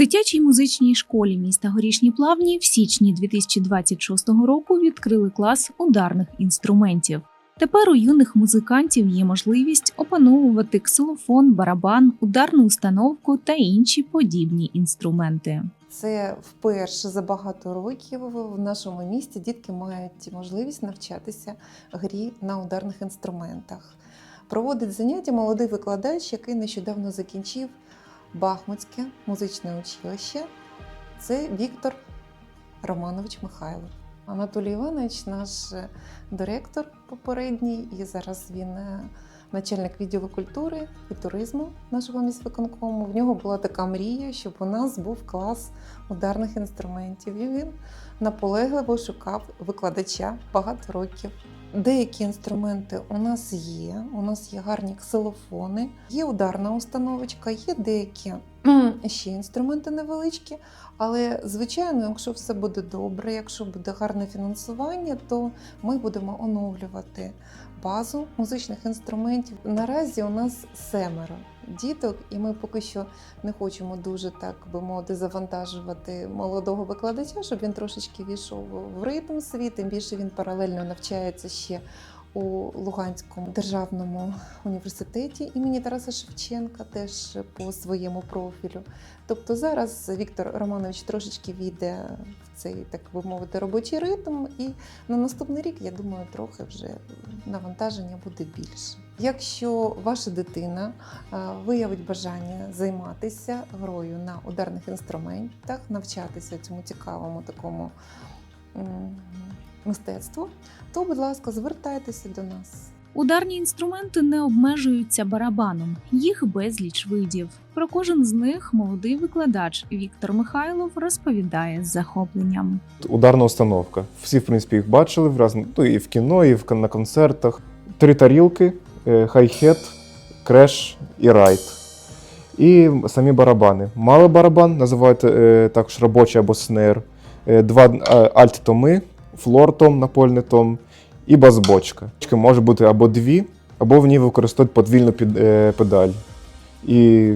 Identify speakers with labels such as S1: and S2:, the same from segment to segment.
S1: дитячій музичній школі міста Горішні Плавні в січні 2026 року відкрили клас ударних інструментів. Тепер у юних музикантів є можливість опановувати ксилофон, барабан, ударну установку та інші подібні інструменти.
S2: Це вперше за багато років в нашому місті дітки мають можливість навчатися грі на ударних інструментах. Проводить заняття молодий викладач, який нещодавно закінчив Бахмутське музичне училище. Це Віктор Романович Михайлов. Анатолій Іванович, наш директор попередній, і зараз він е, начальник відділу культури і туризму нашого міськвиконкому. В нього була така мрія, щоб у нас був клас ударних інструментів. І він наполегливо шукав викладача багато років. Деякі інструменти у нас є. У нас є гарні ксилофони, є ударна установочка, є деякі ще інструменти невеличкі. Але звичайно, якщо все буде добре, якщо буде гарне фінансування, то ми будемо оновлювати базу музичних інструментів. Наразі у нас семеро діток, і ми поки що не хочемо дуже так би мовити завантажувати молодого викладача, щоб він трошечки війшов в ритм свій. Тим більше він паралельно навчається ще у Луганському державному університеті імені Тараса Шевченка, теж по своєму профілю. Тобто зараз Віктор Романович трошечки війде в цей, так би мовити, робочий ритм, і на наступний рік, я думаю, трохи вже навантаження буде більше. Якщо ваша дитина виявить бажання займатися грою на ударних інструментах, навчатися цьому цікавому такому м, мистецтву, то, будь ласка, звертайтеся до нас.
S1: Ударні інструменти не обмежуються барабаном, їх безліч видів. Про кожен з них молодий викладач Віктор Михайлов розповідає з захопленням.
S3: Ударна установка. Всі, в принципі, їх бачили в раз, ну, і в кіно, і в, на концертах. Три тарілки, е, хай-хет, креш і райт. І самі барабани. Малий барабан називають е, також робочий або снер. Е, два альт-томи, флор-том, напольний том і бас-бочка. Може бути або дві, або в ній використовують подвільну е, педаль. І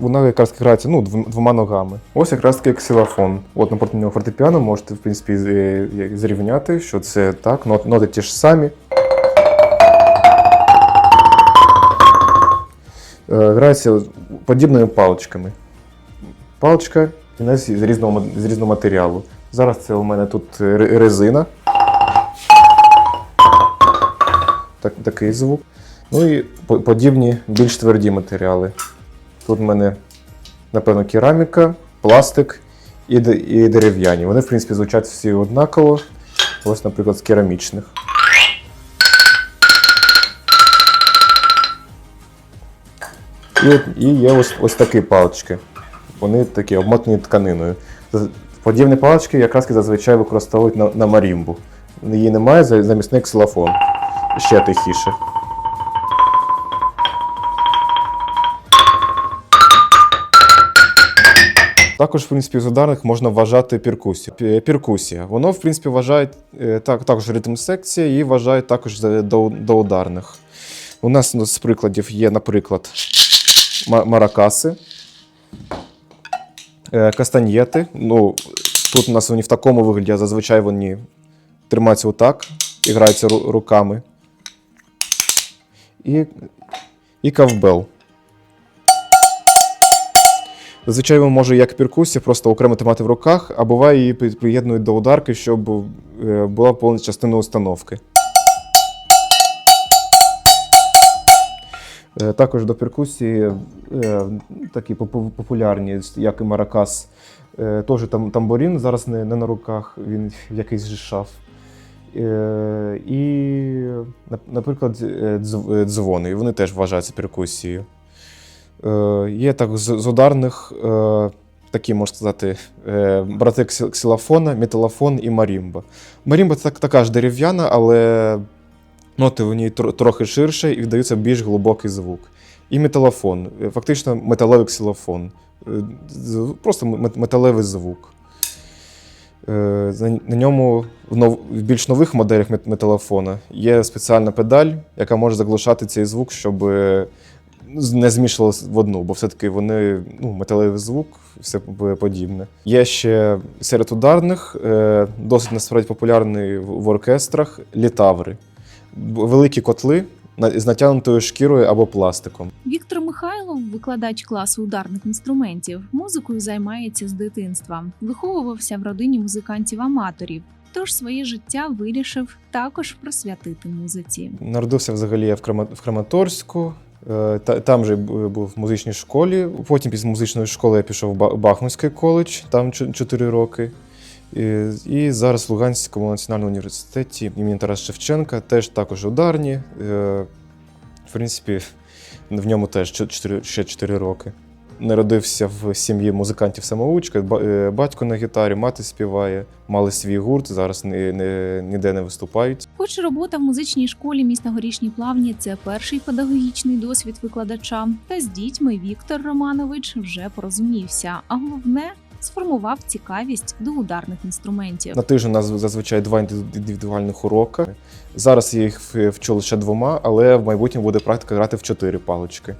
S3: вона якраз грається ну, двома ногами. Ось якраз таки ксилофон. От напроти нього фортепіано можете в принципі е, зрівняти, що це так, ноти ті ж самі. Е, Грається подібними паличками. Паличка з різного, з різного матеріалу. Зараз це у мене тут е, резина. Так, такий звук. Ну і подібні більш тверді матеріали. Тут в мене, напевно, кераміка, пластик і, і дерев'яні. Вони, в принципі, звучать всі однаково. Ось, наприклад, з керамічних. І, і є ось, ось такі палички. Вони такі обмотані тканиною. Подібні палички якраз зазвичай використовують на, на марімбу. Її немає, за- замість них ксилофон. Ще тихіше. Також, в принципі, з ударних можна вважати перкусію. Пі- Перкусія. Воно, в принципі, вважають е, так, також ритм секція і вважають також до, до ударних. У нас ну, з прикладів є, наприклад, маракаси, кастаньєти. Ну, тут у нас вони в такому вигляді, а зазвичай вони тримаються отак і граються руками. І, і кавбел. Зазвичай він може як перкусія просто окремо тримати в руках, а буває її приєднують до ударки, щоб е, була повна частина установки. Також до перкусії е, такі популярні, як і маракас, е, теж там тамбурін, зараз не, не на руках, він якийсь же шаф. Е, І, наприклад, е, дз- е, дзвони, вони теж вважаються перкусією. Е, Є так з, ударних е, такі, можна сказати, е, брати ксилофона, металофон і марімба. Марімба це так, така ж дерев'яна, але ноти в ній тро- трохи ширше і віддаються більш глибокий звук. І металофон, е, фактично металевий ксилофон. Е, Просто металевий звук. Е, На ньому в, більш нових моделях металофона є спеціальна педаль, яка може заглушати цей звук, щоб не змішувалися в одну, бо все-таки вони ну, металевий звук, все подібне. Є ще серед ударних, досить насправді популярний в оркестрах літаври. Великі котли з натягнутою шкірою або пластиком.
S1: Віктор Михайлов, викладач класу ударних інструментів, музикою займається з дитинства. Виховувався в родині музикантів-аматорів. Тож своє життя вирішив також присвятити музиці.
S3: Народився взагалі я в, Крама- Краматорську. е, та- Там же був в музичній школі. Потім після музичної школи я пішов в Бахмутський коледж, там 4 роки. І, зараз в Луганському національному університеті імені Тараса Шевченка, теж також ударні. Е, В принципі, в ньому теж 4, ще 4 роки. Народився в сім'ї музикантів-самоучка. Е, Батько на гітарі, мати співає, мали свій гурт, зараз ні, ні, ніде не виступають.
S1: Хоч робота в музичній школі міста Горішні Плавні це перший педагогічний досвід викладача, та з дітьми Віктор Романович вже порозумівся, а головне сформував цікавість до ударних інструментів.
S3: На тиждень у нас зазвичай два індивідуальних уроки. Зараз я їх вчу лише двома, але в майбутньому буде практика грати в чотири палички.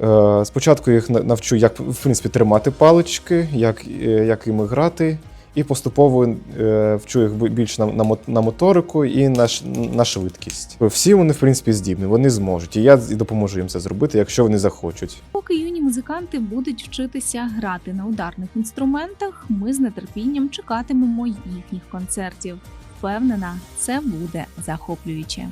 S3: Е, Спочатку їх на- навчу, як в принципі, тримати палички, як, е, як іми грати, і поступово е, вчу їх бі- більш на, на моторику і на, на швидкість. Всі вони, в принципі, здібні, вони зможуть. І я допоможу їм це зробити, якщо вони захочуть.
S1: Поки юні музиканти будуть вчитися грати на ударних інструментах, ми з нетерпінням чекатимемо їхніх концертів. Впевнена, це буде захоплююче.